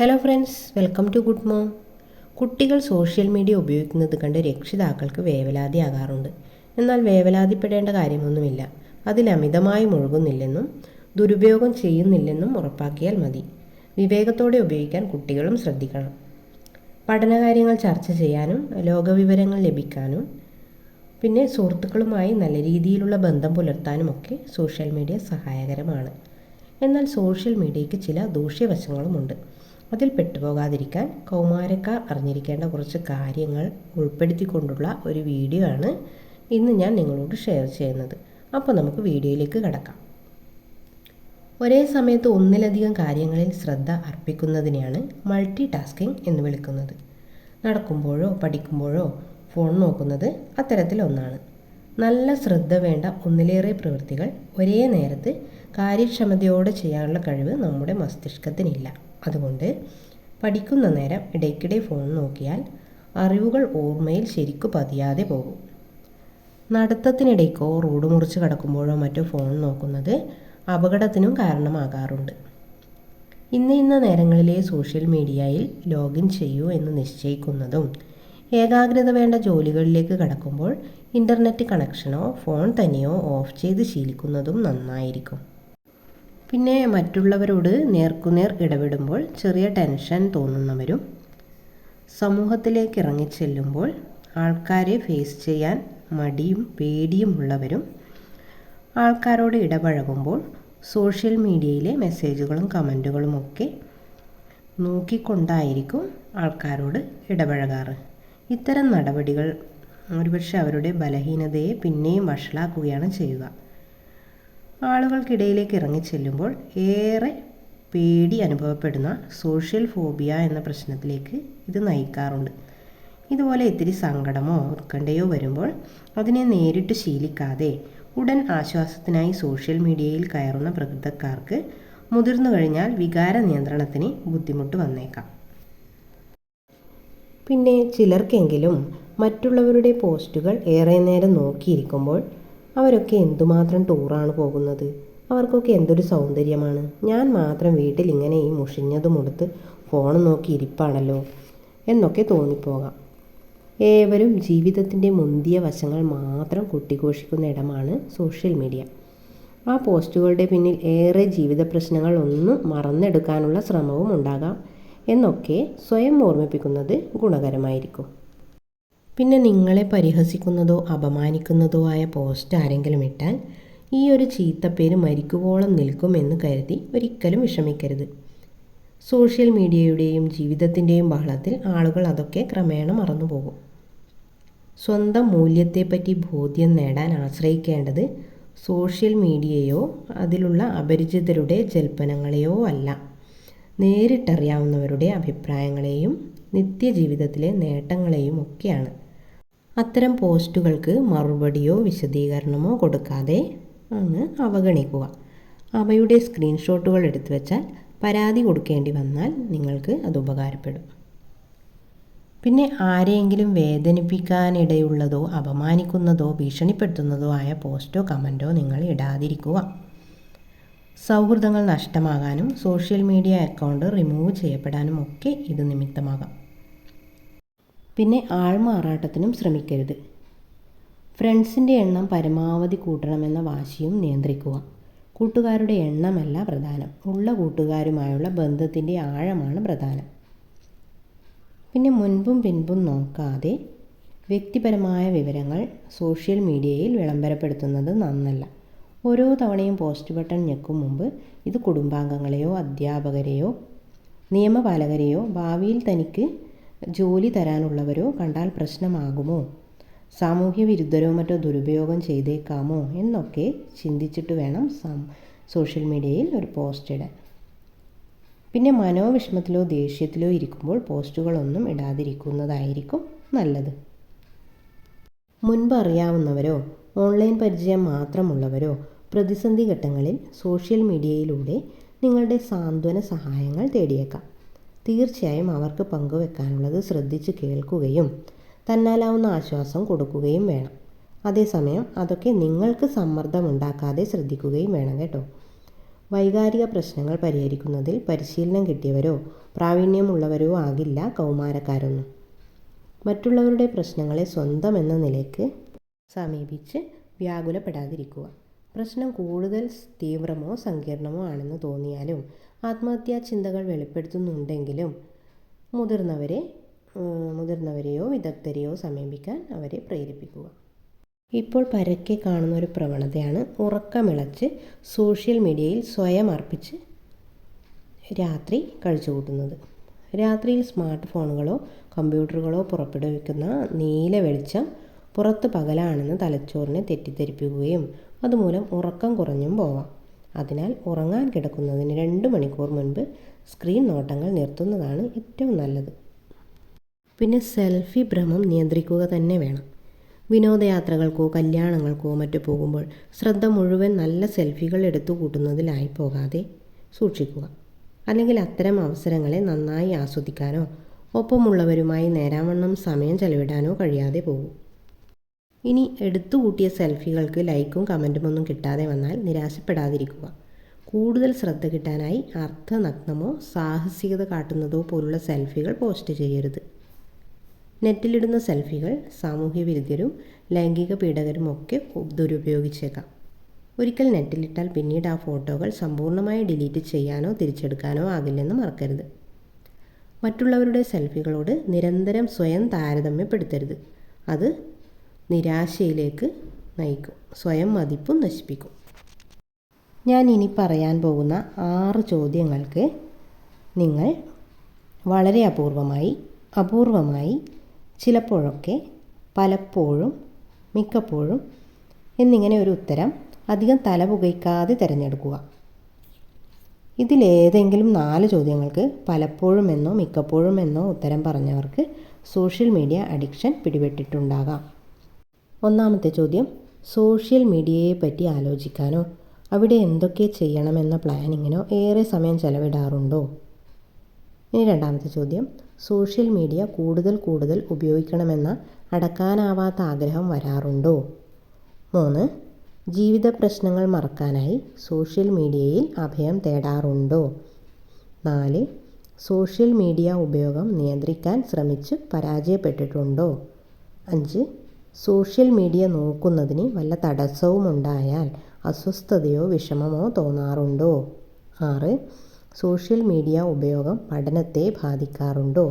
Hello friends welcome to good mom കുട്ടികൾ social media ഉപയോഗിക്കുന്നത് കണ്ട് രക്ഷിതാക്കൾക്ക് വേവലാതിയാകാറുണ്ട്. എന്നാൽ വേവലാതിപ്പെടേണ്ട കാര്യമൊന്നുമില്ല. അതിൽ അമിതമായി മുഴുകുന്നില്ലെന്നും ദുരുപയോഗം ചെയ്യുന്നില്ലെന്നും ഉറപ്പാക്കിയാൽ മതി. വിവേകത്തോടെ ഉപയോഗിക്കാൻ കുട്ടികളും ശ്രദ്ധിക്കണം. പഠനകാര്യങ്ങൾ ചർച്ച ചെയ്യാനും ലോകവിവരങ്ങൾ ലഭിക്കാനും പിന്നെ സുഹൃത്തുക്കളുമായി നല്ല രീതിയിലുള്ള ബന്ധം പുലർത്താനും ഒക്കെ സോഷ്യൽ മീഡിയ സഹായകരമാണ്. എന്നാൽ സോഷ്യൽ മീഡിയയ്ക്ക് ചില ദൂഷ്യവശങ്ങളുമുണ്ട്. അതിൽ പെട്ടുപോകാതിരിക്കാൻ കൗമാരക്കാർ അറിഞ്ഞിരിക്കേണ്ട കുറച്ച് കാര്യങ്ങൾ ഉൾപ്പെടുത്തിക്കൊണ്ടുള്ള ഒരു വീഡിയോ ആണ് ഇന്ന് ഞാൻ നിങ്ങളോട് ഷെയർ ചെയ്യുന്നത്. അപ്പോൾ നമുക്ക് വീഡിയോയിലേക്ക് കടക്കാം. ഒരേ സമയത്ത് ഒന്നിലധികം കാര്യങ്ങളിൽ ശ്രദ്ധ അർപ്പിക്കുന്നതിനെയാണ് മൾട്ടി ടാസ്കിംഗ് എന്ന് വിളിക്കുന്നത്. നടക്കുമ്പോഴോ പഠിക്കുമ്പോഴോ ഫോൺ നോക്കുന്നത് അത്തരത്തിലൊന്നാണ് നല്ല ശ്രദ്ധ വേണ്ട ഒന്നിലേറെ പ്രവൃത്തികൾ ഒരേ നേരത്ത് കാര്യക്ഷമതയോടെ ചെയ്യാനുള്ള കഴിവ് നമ്മുടെ മസ്തിഷ്കത്തിനില്ല. അതുകൊണ്ട് പഠിക്കുന്ന നേരം ഇടയ്ക്കിടെ ഫോൺ നോക്കിയാൽ അറിവുകൾ ഓർമ്മയിൽ ശരിക്കു പതിയാതെ പോകും. നടത്തത്തിനിടയ്ക്കോ റോഡ് മുറിച്ച് കടക്കുമ്പോഴോ മറ്റോ ഫോൺ നോക്കുന്നത് അപകടത്തിനും കാരണമാകാറുണ്ട്. ഇന്ന ഇന്ന നേരങ്ങളിലെ സോഷ്യൽ മീഡിയയിൽ ലോഗിൻ ചെയ്യൂ എന്ന് നിശ്ചയിക്കുന്നതും ഏകാഗ്രത വേണ്ട ജോലികളിലേക്ക് കടക്കുമ്പോൾ ഇന്റർനെറ്റ് കണക്ഷനോ ഫോൺ തന്നെയോ ഓഫ് ചെയ്ത് ശീലിക്കുന്നതും നന്നായിരിക്കും. പിന്നെ മറ്റുള്ളവരോട് നേർക്കുനേർ ഇടപെടുമ്പോൾ ചെറിയ ടെൻഷൻ തോന്നുന്നവരും സമൂഹത്തിലേക്ക് ഇറങ്ങിച്ചെല്ലുമ്പോൾ ആൾക്കാരെ ഫേസ് ചെയ്യാൻ മടിയും പേടിയും ഉള്ളവരും ആൾക്കാരോട് ഇടപഴകുമ്പോൾ സോഷ്യൽ മീഡിയയിലെ മെസ്സേജുകളും കമന്റുകളും ഒക്കെ നോക്കിക്കൊണ്ടായിരിക്കും ആൾക്കാരോട് ഇടപഴകാറ്. ഇത്തരം നടപടികൾ ഒരുപക്ഷെ അവരുടെ ബലഹീനതയെ പിന്നെയും വഷളാക്കുകയാണ് ചെയ്യുക. ആളുകൾക്കിടയിലേക്ക് ഇറങ്ങിച്ചെല്ലുമ്പോൾ ഏറെ പേടി അനുഭവപ്പെടുന്ന സോഷ്യൽ ഫോബിയ എന്ന പ്രശ്നത്തിലേക്ക് ഇത് നയിക്കാറുണ്ട്. ഇതുപോലെ ഇത്തിരി സങ്കടമോ ഉത്കണ്ഠയോ വരുമ്പോൾ അതിനെ നേരിട്ട് ശീലിക്കാതെ ഉടൻ ആശ്വാസത്തിനായി സോഷ്യൽ മീഡിയയിൽ കയറുന്ന പ്രകൃതക്കാർക്ക് മുതിർന്നു കഴിഞ്ഞാൽ വികാര നിയന്ത്രണത്തിന് ബുദ്ധിമുട്ട് വന്നേക്കാം. പിന്നെ ചിലർക്കെങ്കിലും മറ്റുള്ളവരുടെ പോസ്റ്റുകൾ ഏറെ നേരം നോക്കിയിരിക്കുമ്പോൾ അവരൊക്കെ എന്തുമാത്രം ടൂറാണ് പോകുന്നത്? അവർക്കൊക്കെ എന്തൊരു സൗന്ദര്യമാണ്? ഞാൻ മാത്രം വീട്ടിൽ ഇങ്ങനെ ഈ മുഷിഞ്ഞതും ഉടുത്ത് ഫോൺ നോക്കി ഇരിപ്പാണല്ലോ എന്നൊക്കെ തോന്നിപ്പോകാം. ഏവരും ജീവിതത്തിന്റെ മുന്തിയ വശങ്ങൾ മാത്രം കുട്ടിഘോഷിക്കുന്ന ഇടമാണ് സോഷ്യൽ മീഡിയ ആ പോസ്റ്റുകളുടെ പിന്നിൽ ഏറെ ജീവിത പ്രശ്നങ്ങൾ ഒന്നും മറന്നെടുക്കാനുള്ള ശ്രമവും ഉണ്ടാകാം എന്നൊക്കെ സ്വയം ഓർമ്മിപ്പിക്കുന്നത് ഗുണകരമായിരിക്കും. പിന്നെ നിങ്ങളെ പരിഹസിക്കുന്നതോ അപമാനിക്കുന്നതോ ആയ പോസ്റ്റ് ആരെങ്കിലും ഇട്ടാൽ ഈ ഒരു ചീത്തപ്പേര് മരിക്കുവോളം നിൽക്കുമെന്ന് കരുതി ഒരിക്കലും വിഷമിക്കരുത്. സോഷ്യൽ മീഡിയയുടെയും ജീവിതത്തിന്റെയും ബഹളത്തിൽ ആളുകൾ അതൊക്കെ ക്രമേണ മറന്നുപോകും. സ്വന്തം മൂല്യത്തെപ്പറ്റി ബോധ്യം നേടാൻ ആശ്രയിക്കേണ്ടത് സോഷ്യൽ മീഡിയയോ അതിലുള്ള അപരിചിതരുടെ ജൽപ്പനങ്ങളെയോ അല്ല. നേരിട്ടറിയാവുന്നവരുടെ അഭിപ്രായങ്ങളെയും നിത്യജീവിതത്തിലെ നേട്ടങ്ങളെയും ഒക്കെയാണ്. അത്തരം പോസ്റ്റുകൾക്ക് മറുപടിയോ വിശദീകരണമോ കൊടുക്കാതെ അങ്ങ് അവഗണിക്കുക. അവയുടെ സ്ക്രീൻഷോട്ടുകൾ എടുത്തു വെച്ചാൽ പരാതി കൊടുക്കേണ്ടി വന്നാൽ നിങ്ങൾക്ക് അത് ഉപകാരപ്പെടും. പിന്നെ ആരെയെങ്കിലും വേദനിപ്പിക്കാനിടയുള്ളതോ അപമാനിക്കുന്നതോ ഭീഷണിപ്പെടുത്തുന്നതോ ആയ പോസ്റ്റോ കമന്റോ നിങ്ങൾ ഇടാതിരിക്കുക. സൗഹൃദങ്ങൾ നഷ്ടമാകാനും സോഷ്യൽ മീഡിയ അക്കൗണ്ട് റിമൂവ് ചെയ്യപ്പെടാനും ഒക്കെ ഇത് നിമിത്തമാകാം. പിന്നെ ആൾമാറാട്ടത്തിനും ശ്രമിക്കരുത്. ഫ്രണ്ട്സിന്റെ എണ്ണം പരമാവധി കൂട്ടണമെന്ന വാശിയും നിയന്ത്രിക്കുക. കൂട്ടുകാരുടെ എണ്ണമല്ല പ്രധാനം. ഉള്ള കൂട്ടുകാരുമായുള്ള ബന്ധത്തിന്റെ ആഴമാണ് പ്രധാനം. പിന്നെ മുൻപും പിൻപും നോക്കാതെ വ്യക്തിപരമായ വിവരങ്ങൾ സോഷ്യൽ മീഡിയയിൽ വിളംബരപ്പെടുത്തുന്നത് നന്നല്ല. ഓരോ തവണയും പോസ്റ്റ് ബട്ടൺ ഞെക്കും മുമ്പ് ഇത് കുടുംബാംഗങ്ങളെയോ അധ്യാപകരെയോ നിയമപാലകരെയോ ഭാവിയിൽ തനിക്ക് ജോലി തരാനുള്ളവരോ കണ്ടാൽ പ്രശ്നമാകുമോ? സാമൂഹ്യ വിരുദ്ധരോ മറ്റോ ദുരുപയോഗം ചെയ്തേക്കാമോ എന്നൊക്കെ ചിന്തിച്ചിട്ട് വേണം സോഷ്യൽ മീഡിയയിൽ ഒരു പോസ്റ്റ് ഇടാൻ. പിന്നെ മനോവിഷമത്തിലോ ദേഷ്യത്തിലോ ഇരിക്കുമ്പോൾ പോസ്റ്റുകളൊന്നും ഇടാതിരിക്കുന്നതായിരിക്കും നല്ലത്. മുൻപ് അറിയാവുന്നവരോ ഓൺലൈൻ പരിചയം മാത്രമുള്ളവരോ പ്രതിസന്ധി ഘട്ടങ്ങളിൽ സോഷ്യൽ മീഡിയയിലൂടെ നിങ്ങളുടെ സാന്ത്വന സഹായങ്ങൾ തേടിയേക്കാം. തീർച്ചയായും അവർക്ക് പങ്കുവെക്കാനുള്ളത് ശ്രദ്ധിച്ച് കേൾക്കുകയും തന്നാലാവുന്ന ആശ്വാസം കൊടുക്കുകയും വേണം. അതേസമയം അതൊക്കെ നിങ്ങൾക്ക് സമ്മർദ്ദമുണ്ടാക്കാതെ ശ്രദ്ധിക്കുകയും വേണം കേട്ടോ. വൈകാരിക പ്രശ്നങ്ങൾ പരിഹരിക്കുന്നതിൽ പരിശീലനം കിട്ടിയവരോ പ്രാവീണ്യമുള്ളവരോ ആകില്ല കൗമാരക്കാരൊന്നും. മറ്റുള്ളവരുടെ പ്രശ്നങ്ങളെ സ്വന്തം എന്ന നിലയ്ക്ക് സമീപിച്ച് വ്യാകുലപ്പെടാതിരിക്കുക. പ്രശ്നം കൂടുതൽ തീവ്രമോ സങ്കീർണമോ ആണെന്ന് തോന്നിയാലും ആത്മഹത്യാ ചിന്തകൾ വെളിപ്പെടുത്തുന്നുണ്ടെങ്കിലും മുതിർന്നവരെ മുതിർന്നവരെയോ വിദഗ്ധരെയോ സമീപിക്കാൻ അവരെ പ്രേരിപ്പിക്കുക. ഇപ്പോൾ പരക്കെ കാണുന്ന ഒരു പ്രവണതയാണ് ഉറക്കമിളച്ച് സോഷ്യൽ മീഡിയയിൽ സ്വയം അർപ്പിച്ച് രാത്രി കഴിച്ചുകൂട്ടുന്നത്. രാത്രിയിൽ സ്മാർട്ട് ഫോണുകളോ കമ്പ്യൂട്ടറുകളോ പുറപ്പെടുവിക്കുന്ന നീല വെളിച്ചം പുറത്ത് പകലാണെന്ന് തലച്ചോറിനെ തെറ്റിദ്ധരിപ്പിക്കുകയും അതുമൂലം ഉറക്കം കുറഞ്ഞും പോവാം. അതിനാൽ ഉറങ്ങാൻ കിടക്കുന്നതിന് രണ്ട് മണിക്കൂർ മുൻപ് സ്ക്രീൻ നോട്ടങ്ങൾ നിർത്തുന്നതാണ് ഏറ്റവും നല്ലത്. പിന്നെ സെൽഫി ഭ്രമം നിയന്ത്രിക്കുക തന്നെ വേണം. വിനോദയാത്രകൾക്കോ കല്യാണങ്ങൾക്കോ മറ്റു പോകുമ്പോൾ ശ്രദ്ധ മുഴുവൻ നല്ല സെൽഫികൾ എടുത്തു കൂട്ടുന്നതിലായി പോകാതെ സൂക്ഷിക്കുക. അല്ലെങ്കിൽ അത്തരം അവസരങ്ങളെ നന്നായി ആസ്വദിക്കാനോ ഒപ്പമുള്ളവരുമായി നേരാവണ്ണം സമയം ചെലവിടാനോ കഴിയാതെ പോകും. ഇനി എടുത്തു കൂട്ടിയ സെൽഫികൾക്ക് ലൈക്കും കമന്റും ഒന്നും കിട്ടാതെ വന്നാൽ നിരാശപ്പെടാതിരിക്കുക. കൂടുതൽ ശ്രദ്ധ കിട്ടാനായി അർത്ഥനഗ്നമോ സാഹസികത കാട്ടുന്നതോ പോലുള്ള സെൽഫികൾ പോസ്റ്റ് ചെയ്യരുത്. നെറ്റിലിടുന്ന സെൽഫികൾ സാമൂഹ്യ വിരുദ്ധരും ലൈംഗിക പീഡകരും ഒക്കെ ദുരുപയോഗിച്ചേക്കാം. ഒരിക്കൽ നെറ്റിലിട്ടാൽ പിന്നീട് ആ ഫോട്ടോകൾ സമ്പൂർണമായി ഡിലീറ്റ് ചെയ്യാനോ തിരിച്ചെടുക്കാനോ ആകില്ലെന്ന് മറക്കരുത്. മറ്റുള്ളവരുടെ സെൽഫികളോട് നിരന്തരം സ്വയം താരതമ്യപ്പെടുത്തരുത്. അത് നിരാശയിലേക്ക് നയിക്കും. സ്വയം മതിപ്പും നശിപ്പിക്കും. ഞാൻ ഇനി പറയാൻ പോകുന്ന ആറ് ചോദ്യങ്ങൾക്ക് നിങ്ങൾ വളരെ അപൂർവമായി അപൂർവമായി ചിലപ്പോഴൊക്കെ പലപ്പോഴും മിക്കപ്പോഴും എന്നിങ്ങനെ ഒരു ഉത്തരം അധികം തല പുകയ്ക്കാതെ തിരഞ്ഞെടുക്കുക. ഇതിലേതെങ്കിലും നാല് ചോദ്യങ്ങൾക്ക് പലപ്പോഴും എന്നോ മിക്കപ്പോഴും എന്നോ ഉത്തരം പറഞ്ഞവർക്ക് സോഷ്യൽ മീഡിയ അഡിക്ഷൻ പിടിപെട്ടിട്ടുണ്ടാകാം. ഒന്നാമത്തെ ചോദ്യം സോഷ്യൽ മീഡിയയെ പറ്റി ആലോചിക്കാനോ? അവിടെ എന്തൊക്കെ ചെയ്യണമെന്ന പ്ലാനിങ്ങിനോ ഏറെ സമയം ചെലവിടാറുണ്ടോ? ഇനി രണ്ടാമത്തെ ചോദ്യം സോഷ്യൽ മീഡിയ കൂടുതൽ കൂടുതൽ ഉപയോഗിക്കണമെന്ന അടക്കാനാവാത്ത ആഗ്രഹം വരാറുണ്ടോ? മൂന്ന് ജീവിത പ്രശ്നങ്ങൾ മറക്കാനായി സോഷ്യൽ മീഡിയയിൽ അഭയം തേടാറുണ്ടോ? നാല് സോഷ്യൽ മീഡിയ ഉപയോഗം നിയന്ത്രിക്കാൻ ശ്രമിച്ച് പരാജയപ്പെട്ടിട്ടുണ്ടോ? അഞ്ച് സോഷ്യൽ മീഡിയ നോക്കുന്നതിന് വല്ല തടസ്സവും ഉണ്ടായാൽ അസ്വസ്ഥതയോ വിഷമമോ തോന്നാറുണ്ടോ? ആറ്. സോഷ്യൽ മീഡിയ ഉപയോഗം പഠനത്തെ ബാധിക്കാറുണ്ടോ?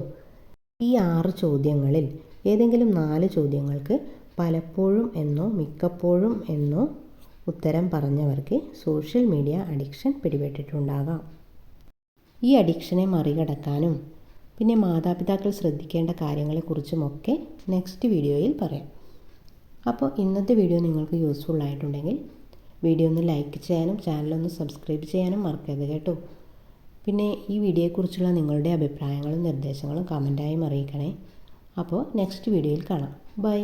ഈ ആറ് ചോദ്യങ്ങളിൽ ഏതെങ്കിലും നാല് ചോദ്യങ്ങൾക്ക് പലപ്പോഴും എന്നോ മിക്കപ്പോഴും എന്നോ ഉത്തരം പറഞ്ഞവർക്ക് സോഷ്യൽ മീഡിയ അഡിക്ഷൻ പിടിപെട്ടിട്ടുണ്ടാകാം. ഈ അഡിക്ഷനെ മറികടക്കാനും പിന്നെ മാതാപിതാക്കൾ ശ്രദ്ധിക്കേണ്ട കാര്യങ്ങളെക്കുറിച്ചുമൊക്കെ നെക്സ്റ്റ് വീഡിയോയിൽ പറയാം. അപ്പോൾ ഇന്നത്തെ വീഡിയോ നിങ്ങൾക്ക് യൂസ്ഫുൾ ആയിട്ടുണ്ടെങ്കിൽ വീഡിയോ ഒന്ന് ലൈക്ക് ചെയ്യാനും ചാനലൊന്ന് സബ്സ്ക്രൈബ് ചെയ്യാനും മറക്കരുത് കേട്ടോ. പിന്നെ ഈ വീഡിയോയെക്കുറിച്ചുള്ള നിങ്ങളുടെ അഭിപ്രായങ്ങളും നിർദ്ദേശങ്ങളും കമന്റായും അറിയിക്കണേ. അപ്പോൾ നെക്സ്റ്റ് വീഡിയോയിൽ കാണാം. ബൈ